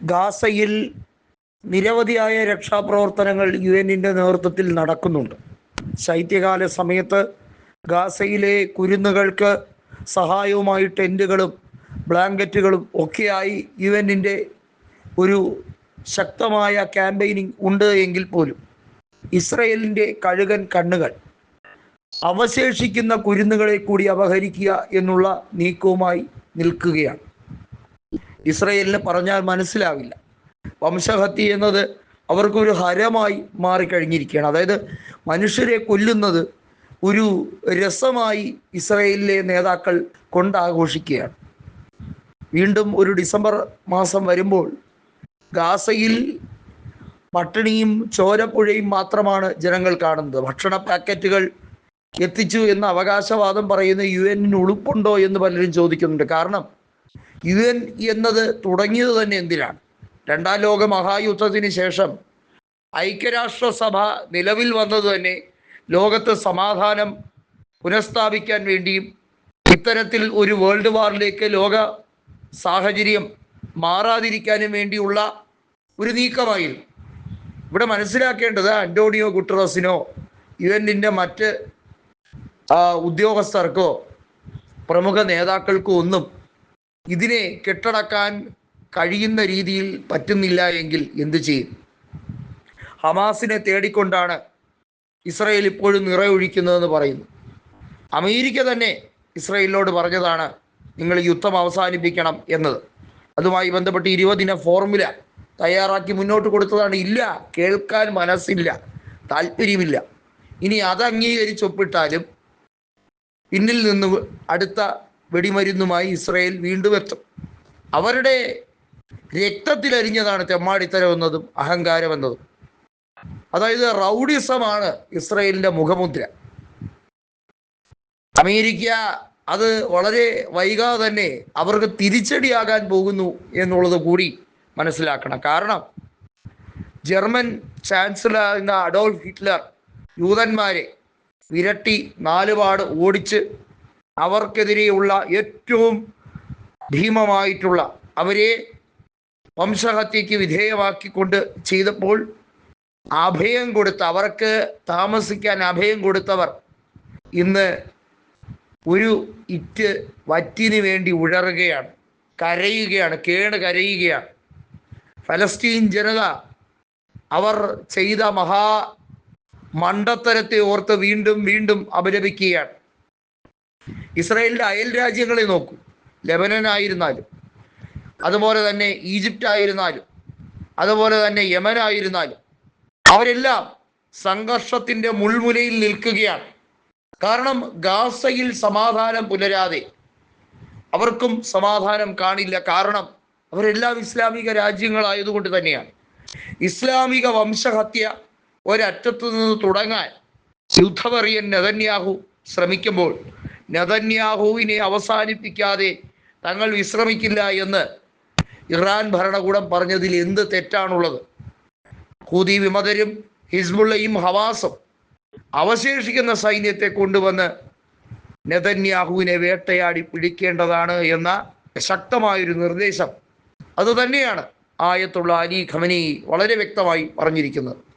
ഗാസയിൽ നിരവധിയായ രക്ഷാപ്രവർത്തനങ്ങൾ യു എന്നിന്റെ നേതൃത്വത്തിൽ നടക്കുന്നുണ്ട്. ശൈത്യകാല സമയത്ത് ഗാസയിലെ കുരുന്നുകൾക്ക് സഹായവുമായി ടെന്റുകളും ബ്ലാങ്കറ്റുകളും ഒക്കെയായി യു എന്നിന്റെ ഒരു ശക്തമായ ക്യാമ്പയിനിങ് ഉണ്ട് എങ്കിൽ പോലും ഇസ്രയേലിന്റെ കഴുകൻ കണ്ണുകൾ അവശേഷിക്കുന്ന കുരുന്നുകളെ കൂടി അപഹരിക്കുക എന്നുള്ള നീക്കവുമായി നിൽക്കുകയാണ്. ഇസ്രയേലിന് പറഞ്ഞാൽ മനസ്സിലാവില്ല. വംശഹത്യ എന്നത് അവർക്കൊരു ഹരമായി മാറിക്കഴിഞ്ഞിരിക്കുകയാണ്. അതായത് മനുഷ്യരെ കൊല്ലുന്നത് ഒരു രസമായി ഇസ്രയേലിലെ നേതാക്കൾ കൊണ്ടാഘോഷിക്കുകയാണ്. വീണ്ടും ഒരു ഡിസംബർ മാസം വരുമ്പോൾ ഗാസയിൽ പട്ടിണിയും ചോരപ്പുഴയും മാത്രമാണ് ജനങ്ങൾ കാണുന്നത്. ഭക്ഷണ പാക്കറ്റുകൾ എത്തിച്ചു എന്ന അവകാശവാദം പറയുന്ന യു എന്നിന് ഉളുപ്പുണ്ടോ എന്ന് പലരും ചോദിക്കുന്നുണ്ട്. കാരണം യു എൻ എന്നത് തുടങ്ങിയത് തന്നെ എന്തിനാണ്? രണ്ടാം ലോക മഹായുദ്ധത്തിന് ശേഷം ഐക്യരാഷ്ട്രസഭ നിലവിൽ വന്നത് തന്നെ ലോകത്ത് സമാധാനം പുനഃസ്ഥാപിക്കാൻ വേണ്ടിയും ഇത്തരത്തിൽ ഒരു വേൾഡ് വാറിലേക്ക് ലോക സാഹചര്യം മാറാതിരിക്കാനും വേണ്ടിയുള്ള ഒരു നീക്കമായിരുന്നു. ഇവിടെ മനസ്സിലാക്കേണ്ടത് അന്റോണിയോ ഗുട്ടറസിനോ യു എന്നിന്റെ മറ്റ് ഉദ്യോഗസ്ഥർക്കോ പ്രമുഖ നേതാക്കൾക്കോ ഒന്നും ഇതിനെ കെട്ടടക്കാൻ കഴിയുന്ന രീതിയിൽ പറ്റുന്നില്ല എങ്കിൽ എന്ത് ചെയ്യും? ഹമാസിനെ തേടിക്കൊണ്ടാണ് ഇസ്രയേൽ ഇപ്പോഴും നിറയൊഴിക്കുന്നതെന്ന് പറയുന്നു. അമേരിക്ക തന്നെ ഇസ്രയേലിനോട് പറഞ്ഞതാണ് നിങ്ങൾ യുദ്ധം അവസാനിപ്പിക്കണം എന്നത്. അതുമായി ബന്ധപ്പെട്ട് ഇരുപതിന ഫോർമുല തയ്യാറാക്കി മുന്നോട്ട് കൊടുത്തതാണ്. ഇല്ല കേൾക്കാൻ മനസ്സില്ല താല്പര്യമില്ല. ഇനി അത് അംഗീകരിച്ചൊപ്പിട്ടാലും പിന്നിൽ നിന്ന് അടുത്ത വെടിമരുന്നുമായി ഇസ്രയേൽ വീണ്ടും എത്തും. അവരുടെ രക്തത്തിലരിഞ്ഞതാണ് തെമ്മാടിത്തരം എന്നതും അഹങ്കാരം എന്നതും അതായത് റൗഡിസമാണ് ഇസ്രയേലിന്റെ മുഖമുദ്ര. അമേരിക്ക അത് വളരെ വൈകാതെ തന്നെ അവർക്ക് തിരിച്ചടിയാകാൻ പോകുന്നു എന്നുള്ളത് കൂടി മനസ്സിലാക്കണം. കാരണം ജർമ്മൻ ചാൻസലർ അഡോൾഫ് ഹിറ്റ്ലർ യൂതന്മാരെ വിരട്ടി നാലുപാട് ഓടിച്ച് അവർക്കെതിരെയുള്ള ഏറ്റവും ഭീമമായിട്ടുള്ള അവരെ വംശഹത്യക്ക് വിധേയമാക്കിക്കൊണ്ട് ചെയ്തപ്പോൾ അഭയം കൊടുത്ത അവർക്ക് താമസിക്കാൻ അഭയം കൊടുത്തവർ ഇന്ന് ഒരു ഇറ്റ് വറ്റിന് വേണ്ടി ഉഴറുകയാണ് കരയുകയാണ് കേട് കരയുകയാണ്. ഫലസ്തീൻ ജനത അവർ ചെയ്ത മഹാ മണ്ടത്തരത്തെ ഓർത്ത് വീണ്ടും വീണ്ടും അപലപിക്കുകയാണ്. ഇസ്രായേലിന്റെ അയൽ രാജ്യങ്ങളെ നോക്കൂ. ലെബനൻ ആയിരുന്നാലും അതുപോലെ തന്നെ ഈജിപ്റ്റ് ആയിരുന്നാലും അതുപോലെ തന്നെ യമൻ ആയിരുന്നാലും അവരെല്ലാം സംഘർഷത്തിന്റെ മുൾമുനയിൽ നിൽക്കുകയാണ്. കാരണം ഗാസയിൽ സമാധാനം പുലരാതെ അവർക്കും സമാധാനം കാണില്ല. കാരണം അവരെല്ലാം ഇസ്ലാമിക രാജ്യങ്ങളായതുകൊണ്ട് തന്നെയാണ്. ഇസ്ലാമിക വംശഹത്യ ഒരറ്റത്തു നിന്ന് തുടങ്ങാൻ യുദ്ധപറിയൻ നെതന്യാഹു ശ്രമിക്കുമ്പോൾ നെതന്യാഹുവിനെ അവസാനിപ്പിക്കാതെ തങ്ങൾ വിശ്രമിക്കില്ല എന്ന് ഇറാൻ ഭരണകൂടം പറഞ്ഞതിൽ എന്ത് തെറ്റാണുള്ളത്? ഹൂതി വിമതരും ഹിസ്ബുള്ളയും ഹവാസും അവശേഷിക്കുന്ന സൈന്യത്തെ കൊണ്ടുവന്ന് നെതന്യാഹുവിനെ വേട്ടയാടി പിടിക്കേണ്ടതാണ് എന്ന ശക്തമായൊരു നിർദ്ദേശം. അതുതന്നെയാണ് ആയത്തുള്ള അലി ഖമനി വളരെ വ്യക്തമായി പറഞ്ഞിരിക്കുന്നത്.